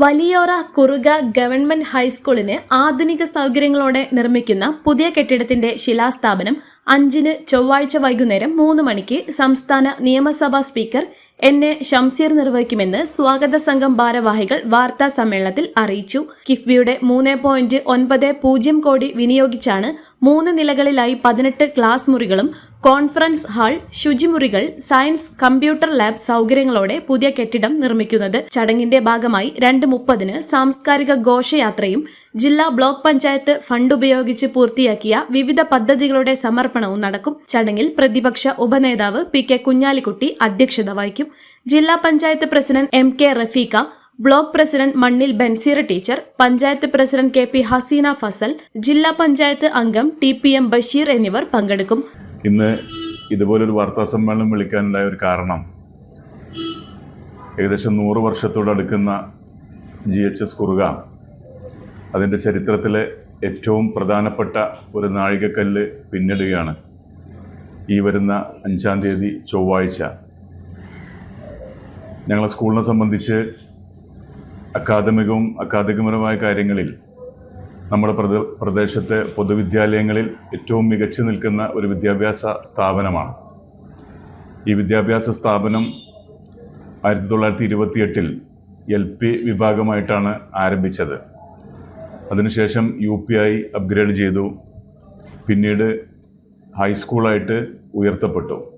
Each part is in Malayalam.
വലിയോറ കുറുക ഗവൺമെന്റ് ഹൈസ്കൂളിന് ആധുനിക സൗകര്യങ്ങളോടെ നിർമ്മിക്കുന്ന പുതിയ കെട്ടിടത്തിന്റെ ശിലാസ്ഥാപനം അഞ്ചിന് ചൊവ്വാഴ്ച വൈകുന്നേരം മൂന്ന് മണിക്ക് സംസ്ഥാന നിയമസഭാ സ്പീക്കർ എൻ എ ഷംസീർ നിർവഹിക്കുമെന്ന് സ്വാഗത സംഘം ഭാരവാഹികൾ വാർത്താ സമ്മേളനത്തിൽ അറിയിച്ചു. കിഫ്ബിയുടെ മൂന്ന് പോയിന്റ് ഒൻപത് പൂജ്യം കോടി വിനിയോഗിച്ചാണ് മൂന്ന് നിലകളിലായി പതിനെട്ട് ക്ലാസ് മുറികളും കോൺഫറൻസ് ഹാൾ ശുചിമുറികൾ സയൻസ് കമ്പ്യൂട്ടർ ലാബ് സൗകര്യങ്ങളോടെ പുതിയ കെട്ടിടം നിർമ്മിക്കുന്നത്. ചടങ്ങിന്റെ ഭാഗമായി രണ്ട് മുപ്പതിന് സാംസ്കാരിക ഘോഷയാത്രയും ജില്ലാ ബ്ലോക്ക് പഞ്ചായത്ത് ഫണ്ട് ഉപയോഗിച്ച് പൂർത്തിയാക്കിയ വിവിധ പദ്ധതികളുടെ സമർപ്പണവും നടക്കും. ചടങ്ങിൽ പ്രതിപക്ഷ ഉപനേതാവ് പി കെ കുഞ്ഞാലിക്കുട്ടി അധ്യക്ഷത വഹിക്കും. ജില്ലാ panchayat president M K Rafeeqa block president മണ്ണിൽ Banseera teacher panchayat president K P Haseena Fazal ജില്ലാ പഞ്ചായത്ത് അംഗം ടി പി എം ബഷീർ എന്നിവർ പങ്കെടുക്കും. ഇന്ന് ഇതുപോലൊരു വാർത്താ സമ്മേളനം വിളിക്കാനുണ്ടായ ഒരു കാരണം ഏകദേശം നൂറ് വർഷത്തോടടുക്കുന്ന ജി എച്ച് എസ് കുറുക അതിന്റെ ചരിത്രത്തിലെ ഏറ്റവും പ്രധാനപ്പെട്ട ഒരു നാഴികക്കല്ല് പിന്നിടുകയാണ് ഈ വരുന്ന അഞ്ചാം തീയതി ചൊവ്വാഴ്ച. ഞങ്ങളെ സ്കൂളിനെ സംബന്ധിച്ച് അക്കാദമികവും അക്കാദമികപരമായ കാര്യങ്ങളിൽ നമ്മുടെ പ്രദ പ്രദേശത്തെ പൊതുവിദ്യാലയങ്ങളിൽ ഏറ്റവും മികച്ചു നിൽക്കുന്ന ഒരു വിദ്യാഭ്യാസ സ്ഥാപനമാണ്. ഈ വിദ്യാഭ്യാസ സ്ഥാപനം ആയിരത്തി തൊള്ളായിരത്തി ഇരുപത്തിയെട്ടിൽ എൽ പി വിഭാഗമായിട്ടാണ് ആരംഭിച്ചത്. അതിനുശേഷം യു പി ആയി അപ്ഗ്രേഡ് ചെയ്തു. പിന്നീട് ഹൈസ്കൂളായിട്ട് ഉയർത്തപ്പെട്ടു.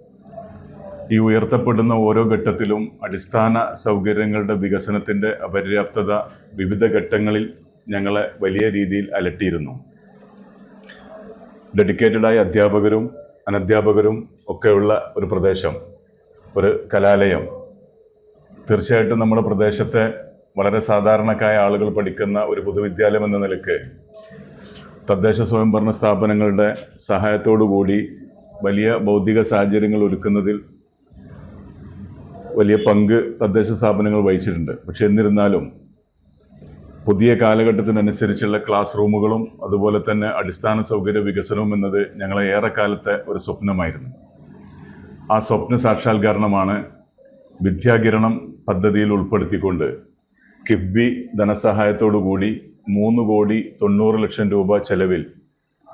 ഈ ഉയർത്തപ്പെടുന്ന ഓരോ ഘട്ടത്തിലും അടിസ്ഥാന സൗകര്യങ്ങളുടെ വികസനത്തിന്റെ അപര്യാപ്തത വിവിധ ഘട്ടങ്ങളിൽ ഞങ്ങളെ വലിയ രീതിയിൽ അലട്ടിയിരുന്നു. ഡെഡിക്കേറ്റഡായ അധ്യാപകരും അനധ്യാപകരും ഒക്കെയുള്ള ഒരു പ്രദേശം ഒരു കലാലയം. തീർച്ചയായിട്ടും നമ്മുടെ പ്രദേശത്തെ വളരെ സാധാരണക്കായ ആളുകൾ പഠിക്കുന്ന ഒരു പൊതുവിദ്യാലയം എന്ന നിലയ്ക്ക് തദ്ദേശ സ്വയംഭരണ സ്ഥാപനങ്ങളുടെ സഹായത്തോടു കൂടി വലിയ ബൗദ്ധിക സാഹചര്യങ്ങൾ ഒരുക്കുന്നതിൽ വലിയ പങ്ക് തദ്ദേശ സ്ഥാപനങ്ങൾ വഹിച്ചിട്ടുണ്ട്. പക്ഷെ എന്നിരുന്നാലും പുതിയ കാലഘട്ടത്തിനനുസരിച്ചുള്ള ക്ലാസ് റൂമുകളും അതുപോലെ തന്നെ അടിസ്ഥാന സൗകര്യ വികസനവും എന്നത് ഞങ്ങളെ ഏറെക്കാലത്തെ ഒരു സ്വപ്നമായിരുന്നു. ആ സ്വപ്ന സാക്ഷാത്കാരണമാണ് വിദ്യാകിരണം പദ്ധതിയിൽ ഉൾപ്പെടുത്തിക്കൊണ്ട് കിബി ധനസഹായത്തോടു കൂടി മൂന്ന് കോടി തൊണ്ണൂറ് ലക്ഷം രൂപ ചെലവിൽ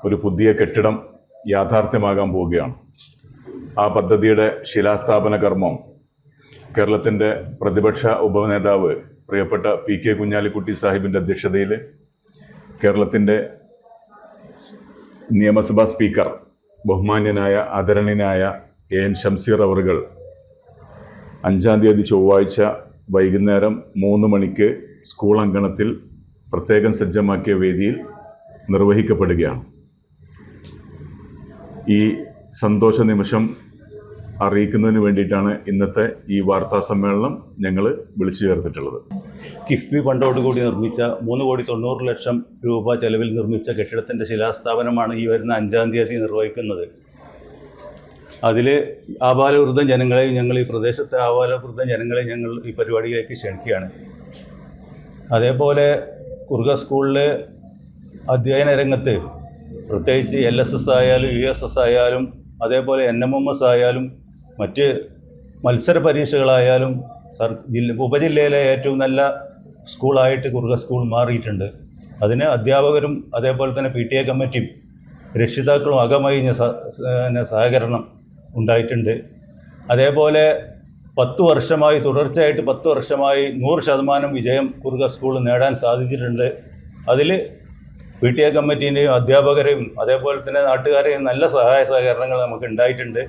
ഒരു പുതിയ കെട്ടിടം യാഥാർത്ഥ്യമാകാൻ പോവുകയാണ്. ആ പദ്ധതിയുടെ ശിലാസ്ഥാപന കർമ്മം കേരളത്തിന്റെ പ്രതിപക്ഷ ഉപനേതാവ് പ്രിയപ്പെട്ട പി കെ കുഞ്ഞാലിക്കുട്ടി സാഹിബിന്റെ അധ്യക്ഷതയിൽ കേരളത്തിന്റെ നിയമസഭാ സ്പീക്കർ ബഹുമാന്യനായ ആദരണീയനായ എ എൻ ഷംസീർ അവറുകൾ അഞ്ചാം തീയതി ചൊവ്വാഴ്ച വൈകുന്നേരം മൂന്ന് മണിക്ക് സ്കൂൾ അങ്കണത്തിൽ പ്രത്യേകം സജ്ജമാക്കിയ വേദിയിൽ നിർവഹിക്കപ്പെടുകയാണ്. ഈ സന്തോഷ നിമിഷം അറിയിക്കുന്നതിന് വേണ്ടിയിട്ടാണ് ഇന്നത്തെ ഈ വാർത്താ സമ്മേളനം ഞങ്ങൾ വിളിച്ചു ചേർത്തിട്ടുള്ളത്. കിഫ്ബി ഫണ്ടോടുകൂടി നിർമ്മിച്ച മൂന്ന് കോടി തൊണ്ണൂറ് ലക്ഷം രൂപ ചെലവിൽ നിർമ്മിച്ച കെട്ടിടത്തിന്റെ ശിലാസ്ഥാപനമാണ് ഈ വരുന്ന അഞ്ചാം തീയതി നിർവഹിക്കുന്നത്. അതിൽ ആബാലവൃദ്ധ ജനങ്ങളെ ഞങ്ങൾ ഈ പ്രദേശത്തെ ആബാലവൃദ്ധ ജനങ്ങളെ ഞങ്ങൾ ഈ പരിപാടിയിലേക്ക് ക്ഷണിക്കുകയാണ്. അതേപോലെ കുറുക സ്കൂളിലെ അധ്യയന രംഗത്ത് പ്രത്യേകിച്ച് എൽ എസ് എസ് ആയാലും യു എസ് എസ് ആയാലും അതേപോലെ എൻ എം എം എസ് ആയാലും മറ്റ് മത്സര പരീക്ഷകളായാലും സർ ജില്ല ഉപജില്ലയിലെ ഏറ്റവും നല്ല സ്കൂളായിട്ട് കുറുക സ്കൂൾ മാറിയിട്ടുണ്ട്. അതിന് അധ്യാപകരും അതേപോലെ തന്നെ പി ടി എ കമ്മിറ്റിയും രക്ഷിതാക്കളും അകമഴിഞ്ഞ സഹകരണം ഉണ്ടായിട്ടുണ്ട്. അതേപോലെ പത്ത് വർഷമായി തുടർച്ചയായിട്ട് പത്ത് വർഷമായി നൂറ് ശതമാനം വിജയം കുറുക സ്കൂൾ നേടാൻ സാധിച്ചിട്ടുണ്ട്. അതിൽ പി ടി എ കമ്മിറ്റീന്റെയും അധ്യാപകരെയും അതേപോലെ തന്നെ നാട്ടുകാരെയും നല്ല സഹായ സഹകരണങ്ങൾ നമുക്ക് ഉണ്ടായിട്ടുണ്ട്.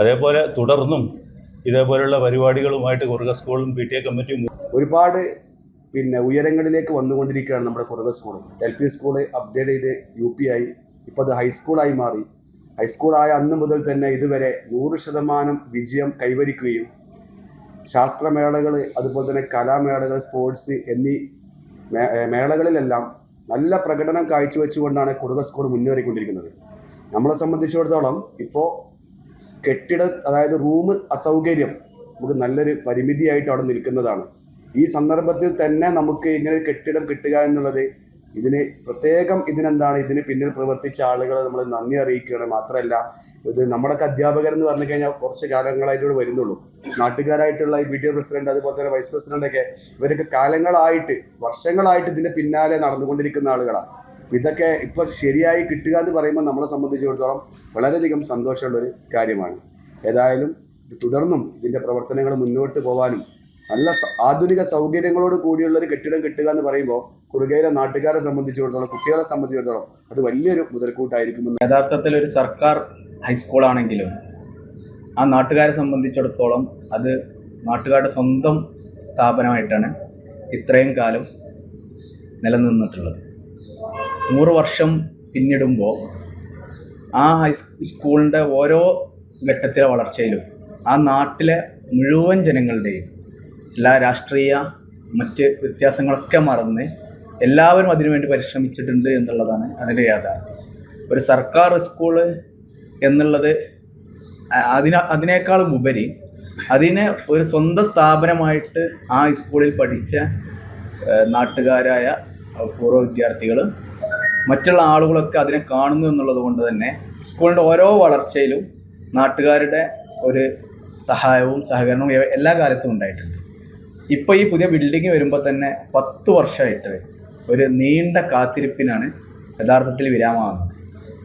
അതേപോലെ തുടർന്നും ഇതേപോലെയുള്ള പരിപാടികളുമായിട്ട് കുറുക സ്കൂളും പി ടി എ കമ്മിറ്റിയും ഒരുപാട് പിന്നെ ഉയരങ്ങളിലേക്ക് വന്നുകൊണ്ടിരിക്കുകയാണ് നമ്മുടെ Kuruka school. L P school update ചെയ്ത് യു പി ആയി. ഇപ്പോൾ അത് ഹൈസ്കൂളായി മാറി. ഹൈസ്കൂളായ അന്ന് മുതൽ തന്നെ ഇതുവരെ നൂറ് ശതമാനം വിജയം കൈവരിക്കുകയും ശാസ്ത്രമേളകൾ അതുപോലെ തന്നെ കലാമേളകൾ സ്പോർട്സ് എന്നീ മേളകളിലെല്ലാം നല്ല പ്രകടനം കാഴ്ചവെച്ചുകൊണ്ടാണ് കുറുക സ്കൂൾ മുന്നേറിക്കൊണ്ടിരിക്കുന്നത്. നമ്മളെ സംബന്ധിച്ചിടത്തോളം ഇപ്പോൾ കെട്ടിട അതായത് റൂം അസൗകര്യം നമുക്ക് നല്ലൊരു പരിമിതിയായിട്ട് അവിടെ നിൽക്കുന്നതാണ്. ഈ സന്ദർഭത്തിൽ തന്നെ നമുക്ക് ഇങ്ങനെ ഒരു കെട്ടിടം കിട്ടുക എന്നുള്ളത് ഇതിന് പ്രത്യേകം ഇതിനെന്താണ്? ഇതിന് പിന്നിൽ പ്രവർത്തിച്ച ആളുകളെ നമ്മൾ നന്ദി അറിയിക്കുകയാണ്. മാത്രമല്ല ഇത് നമ്മളൊക്കെ അധ്യാപകർ എന്ന് പറഞ്ഞു കഴിഞ്ഞാൽ കുറച്ച് കാലങ്ങളായിട്ട് ഇവിടെ വരുന്നുള്ളൂ. നാട്ടുകാരായിട്ടുള്ള ഈ ബി ടി പ്രസിഡന്റ് അതുപോലെ തന്നെ വൈസ് പ്രസിഡന്റൊക്കെ ഇവരൊക്കെ കാലങ്ങളായിട്ട് വർഷങ്ങളായിട്ട് ഇതിന്റെ പിന്നാലെ നടന്നുകൊണ്ടിരിക്കുന്ന ആളുകളാണ് ഇതൊക്കെ ഇപ്പൊ ശരിയായി കിട്ടുക എന്ന് പറയുമ്പോൾ നമ്മളെ സംബന്ധിച്ചിടത്തോളം വളരെയധികം സന്തോഷമുള്ളൊരു കാര്യമാണ്. ഏതായാലും ഇത് തുടർന്നും ഇതിന്റെ പ്രവർത്തനങ്ങൾ മുന്നോട്ട് പോകാനും നല്ല ആധുനിക സൗകര്യങ്ങളോട് കൂടിയുള്ള ഒരു കെട്ടിടം കിട്ടുക എന്ന് പറയുമ്പോൾ കുറുകയിലെ നാട്ടുകാരെ സംബന്ധിച്ചിടത്തോളം കുട്ടികളെ സംബന്ധിച്ചിടത്തോളം അത് വലിയൊരു മുതൽക്കൂട്ടായിരിക്കും യഥാർത്ഥത്തിൽ ഒരു സർക്കാർ ഹൈസ്കൂളാണെങ്കിലും ആ നാട്ടുകാരെ സംബന്ധിച്ചിടത്തോളം അത് നാട്ടുകാരുടെ സ്വന്തം സ്ഥാപനമായിട്ടാണ് ഇത്രയും കാലം നിലനിന്നിട്ടുള്ളത്. നൂറ് വർഷം പിന്നിടുമ്പോൾ ആ ഹൈ സ്കൂളിന്റെ ഓരോ ഘട്ടത്തിലെ വളർച്ചയിലും ആ നാട്ടിലെ മുഴുവൻ ജനങ്ങളുടെയും എല്ലാ രാഷ്ട്രീയ മറ്റ് വ്യത്യാസങ്ങളൊക്കെ മറന്ന് എല്ലാവരും അതിനുവേണ്ടി പരിശ്രമിച്ചിട്ടുണ്ട് എന്നുള്ളതാണ് അതിന്റെ യാഥാർത്ഥ്യം. ഒരു സർക്കാർ സ്കൂൾ എന്നുള്ളത് അതിന അതിനേക്കാളും ഉപരി അതിനെ ഒരു സ്വന്തം സ്ഥാപനമായിട്ട് ആ സ്കൂളിൽ പഠിച്ച നാട്ടുകാരായ പൂർവ വിദ്യാർത്ഥികൾ മറ്റുള്ള ആളുകളൊക്കെ അതിനെ കാണുന്നു എന്നുള്ളത് കൊണ്ട് തന്നെ സ്കൂളിന്റെ ഓരോ വളർച്ചയിലും നാട്ടുകാരുടെ ഒരു സഹായവും സഹകരണവും എല്ലാ കാലത്തും ഉണ്ടായിട്ടുണ്ട്. ഇപ്പോൾ ഈ പുതിയ ബിൽഡിംഗ് വരുമ്പോൾ തന്നെ പത്ത് വർഷമായിട്ട് ഒരു നീണ്ട കാത്തിരിപ്പിനാണ് യഥാർത്ഥത്തിൽ വിരാമമാകുന്നത്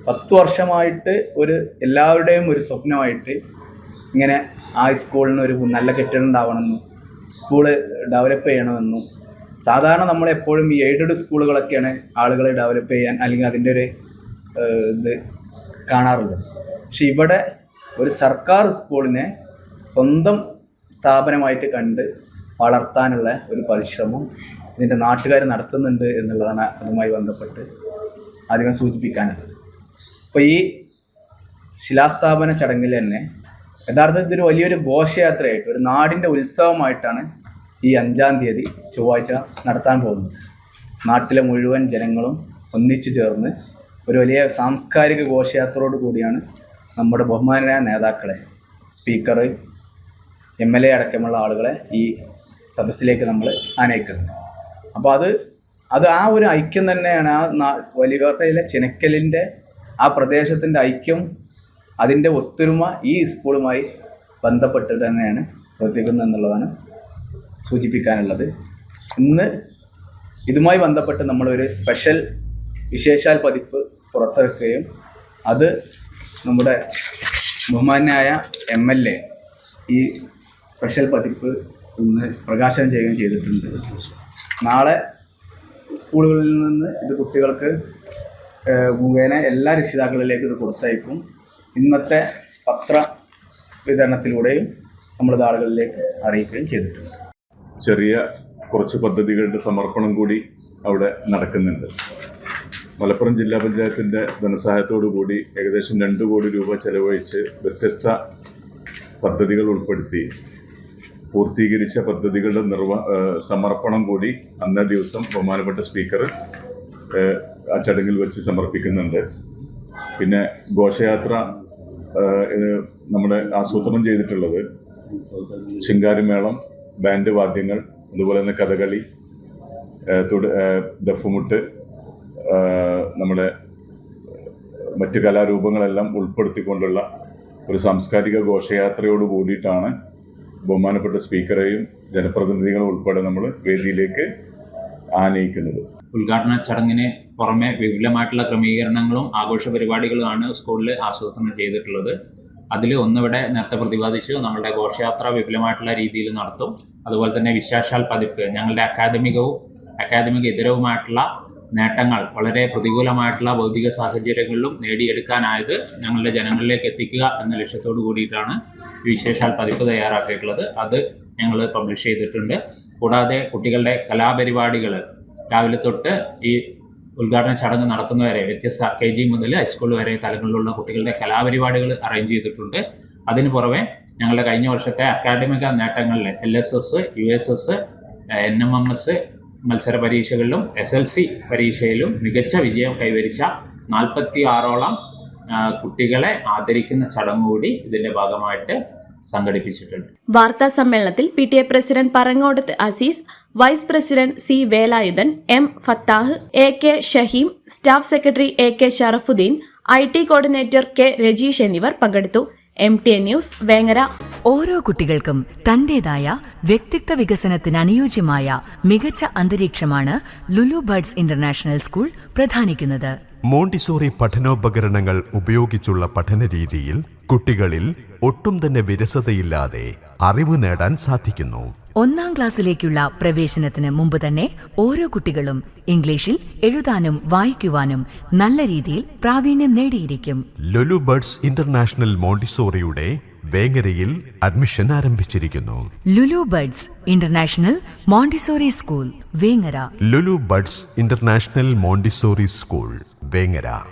പത്ത് വർഷമായിട്ട് ഒരു എല്ലാവരുടെയും ഒരു സ്വപ്നമായിട്ട് ഇങ്ങനെ ആ സ്കൂളിന് ഒരു നല്ല കെട്ടിടം ഉണ്ടാവണമെന്നും സ്കൂൾ ഡെവലപ്പ് ചെയ്യണമെന്നും സാധാരണ നമ്മളെപ്പോഴും ഈ എയ്ഡഡ് സ്കൂളുകളൊക്കെയാണ് ആളുകളെ ഡെവലപ്പ് ചെയ്യാൻ അല്ലെങ്കിൽ അതിന്റെ ഒരു ഇത് കാണാറുള്ളത്. പക്ഷെ ഇവിടെ ഒരു സർക്കാർ സ്കൂളിനെ സ്വന്തം സ്ഥാപനമായിട്ട് കണ്ട് വളർത്താനുള്ള ഒരു പരിശ്രമം ഇതിന്റെ നാട്ടുകാർ നടത്തുന്നുണ്ട് എന്നുള്ളതാണ് അതുമായി ബന്ധപ്പെട്ട് അധികം സൂചിപ്പിക്കാനുള്ളത്. അപ്പോൾ ഈ ശിലാസ്ഥാപന ചടങ്ങിൽ തന്നെ യഥാർത്ഥത്തിൽ ഇതൊരു വലിയൊരു ഘോഷയാത്രയായിട്ട് ഒരു നാടിന്റെ ഉത്സവമായിട്ടാണ് ഈ അഞ്ചാം തീയതി ചൊവ്വാഴ്ച നടത്താൻ പോകുന്നത്. നാട്ടിലെ മുഴുവൻ ജനങ്ങളും ഒന്നിച്ചു ചേർന്ന് ഒരു വലിയ സാംസ്കാരിക ഘോഷയാത്രയോട് കൂടിയാണ് നമ്മുടെ ബഹുമാനരായ നേതാക്കളെ സ്പീക്കർ എം എൽ എ അടക്കമുള്ള ആളുകളെ ഈ സദസ്സിലേക്ക് നമ്മൾ ആനയിക്കുന്നത്. അപ്പോൾ അത് അത് ആ ഒരു ഐക്യം തന്നെയാണ് ആ വലിയകോട്ടയിലെ ചിനക്കലിന്റെ ആ പ്രദേശത്തിന്റെ ഐക്യം അതിന്റെ ഒത്തൊരുമ ഈ സ്കൂളുമായി ബന്ധപ്പെട്ട് തന്നെയാണ് പ്രവർത്തിക്കുന്നത് എന്നുള്ളതാണ് സൂചിപ്പിക്കാനുള്ളത്. ഇന്ന് ഇതുമായി ബന്ധപ്പെട്ട് നമ്മളൊരു സ്പെഷ്യൽ വിശേഷാൽ പതിപ്പ് പുറത്തിറക്കുകയും അത് നമ്മുടെ ബഹുമാനായ എം എൽ എ ഈ സ്പെഷ്യൽ പതിപ്പ് ഇന്ന് പ്രകാശനം ചെയ്യുകയും ചെയ്തിട്ടുണ്ട്. നാളെ സ്കൂളുകളിൽ നിന്ന് ഇത് കുട്ടികൾക്ക് മുഖേന എല്ലാ രക്ഷിതാക്കളിലേക്കും ഇത് കൊടുത്തയക്കും. ഇന്നത്തെ പത്ര വിതരണത്തിലൂടെയും നമ്മൾ ആളുകളിലേക്ക് അറിയിക്കുകയും ചെയ്തിട്ടുണ്ട്. ചെറിയ കുറച്ച് പദ്ധതികളുടെ സമർപ്പണം കൂടി അവിടെ നടക്കുന്നുണ്ട്. മലപ്പുറം ജില്ലാ പഞ്ചായത്തിന്റെ ധനസഹായത്തോടു കൂടി ഏകദേശം രണ്ട് കോടി രൂപ ചെലവഴിച്ച് വ്യത്യസ്ത പദ്ധതികൾ ഉൾപ്പെടുത്തി. പൂർത്തീകരിച്ച പദ്ധതികളുടെ നിർവ സമർപ്പണം കൂടി അന്നേ ദിവസം ബഹുമാനപ്പെട്ട സ്പീക്കർ ആ ചടങ്ങിൽ വെച്ച് സമർപ്പിക്കുന്നുണ്ട്. പിന്നെ ഘോഷയാത്ര നമ്മുടെ ആസൂത്രണം ചെയ്തിട്ടുള്ളത് ശിങ്കാരിമേളം ബാൻഡ് വാദ്യങ്ങൾ അതുപോലെ തന്നെ കഥകളി തുട ദഫുമുട്ട് നമ്മുടെ മറ്റ് കലാരൂപങ്ങളെല്ലാം ഉൾപ്പെടുത്തിക്കൊണ്ടുള്ള ഒരു സാംസ്കാരിക ഘോഷയാത്രയോട് കൂടിയിട്ടാണ് ബഹുമാനപ്പെട്ട സ്പീക്കറെയും ജനപ്രതിനിധികളും ഉൾപ്പെടെ നമ്മൾ വേദിയിലേക്ക് ആനയിക്കുന്നത്. ഉദ്ഘാടന ചടങ്ങിന് പുറമെ വിപുലമായിട്ടുള്ള ക്രമീകരണങ്ങളും ആഘോഷ പരിപാടികളുമാണ് സ്കൂളിൽ ആസൂത്രണം ചെയ്തിട്ടുള്ളത്. അതിൽ ഒന്നിവിടെ നേരത്തെ പ്രതിപാദിച്ചു നമ്മളുടെ ഘോഷയാത്ര വിപുലമായിട്ടുള്ള രീതിയിൽ നടത്തും. അതുപോലെ തന്നെ വിശേഷാൽ പതിപ്പ് ഞങ്ങളുടെ അക്കാദമികവും അക്കാദമിക ഇതരവുമായിട്ടുള്ള നേട്ടങ്ങൾ വളരെ പ്രതികൂലമായിട്ടുള്ള ഭൗതിക സാഹചര്യങ്ങളിലും നേടിയെടുക്കാനായത് ഞങ്ങളുടെ ജനങ്ങളിലേക്ക് എത്തിക്കുക എന്ന ലക്ഷ്യത്തോടു കൂടിയിട്ടാണ് വിശേഷാൽ പതിപ്പ് തയ്യാറാക്കിയിട്ടുള്ളത്. അത് ഞങ്ങൾ പബ്ലിഷ് ചെയ്തിട്ടുണ്ട്. കൂടാതെ കുട്ടികളുടെ കലാപരിപാടികൾ രാവിലെ തൊട്ട് ഈ ഉദ്ഘാടന ചടങ്ങ് നടക്കുന്നവരെ വ്യത്യസ്ത കെ ജി മുതൽ ഹൈസ്കൂൾ വരെ തലങ്ങളിലുള്ള കുട്ടികളുടെ കലാപരിപാടികൾ അറേഞ്ച് ചെയ്തിട്ടുണ്ട്. അതിന് പുറമെ ഞങ്ങളുടെ കഴിഞ്ഞ വർഷത്തെ അക്കാഡമിക നേട്ടങ്ങളിൽ L S S U S S N M M S മത്സര പരീക്ഷകളിലും എസ് എൽ സി പരീക്ഷയിലും മികച്ച വിജയം കൈവരിച്ച നാൽപ്പത്തി ആറോളം കുട്ടികളെ ആദരിക്കുന്ന ചടങ്ങ് കൂടി ഇതിന്റെ ഭാഗമായിട്ട് സംഘടിപ്പിച്ചിട്ടുണ്ട്. വാർത്താ സമ്മേളനത്തിൽ P T A president Parangodath Azeez vice president C Velayudhan M Fathah A K Shaheem staff secretary A K Sharafuddin I T coordinator K Rajeesh എന്നിവർ പങ്കെടുത്തു. M T A news Vengara. ഓരോ കുട്ടികൾക്കും തന്റേതായ വ്യക്തിത്വ വികസനത്തിന് അനുയോജ്യമായ മികച്ച അന്തരീക്ഷമാണ് ലുലു ബർഡ്സ് ഇന്റർനാഷണൽ സ്കൂൾ പ്രധാനിക്കുന്നത്. മോണ്ടിസോറി പഠനോപകരണങ്ങൾ ഉപയോഗിച്ചുള്ള പഠനരീതിയിൽ കുട്ടികളിൽ ഒട്ടും തന്നെ വിരസതയില്ലാതെ അറിവ് നേടാൻ സാധിക്കുന്നു. ഒന്നാം ക്ലാസ്സിലേക്കുള്ള പ്രവേശനത്തിന് മുമ്പ് തന്നെ ഓരോ കുട്ടികളും ഇംഗ്ലീഷിൽ എഴുതാനും വായിക്കുവാനും നല്ല രീതിയിൽ പ്രാവീണ്യം നേടിയിരിക്കും. ലുലു ബർഡ്സ് ഇന്റർനാഷണൽ മോണ്ടിസോറിയുടെ വേങ്ങരയിൽ അഡ്മിഷൻ ആരംഭിച്ചിരിക്കുന്നു. Lulu buds international Montessori school Vengara. Lulu buds international Montessori school Vengara.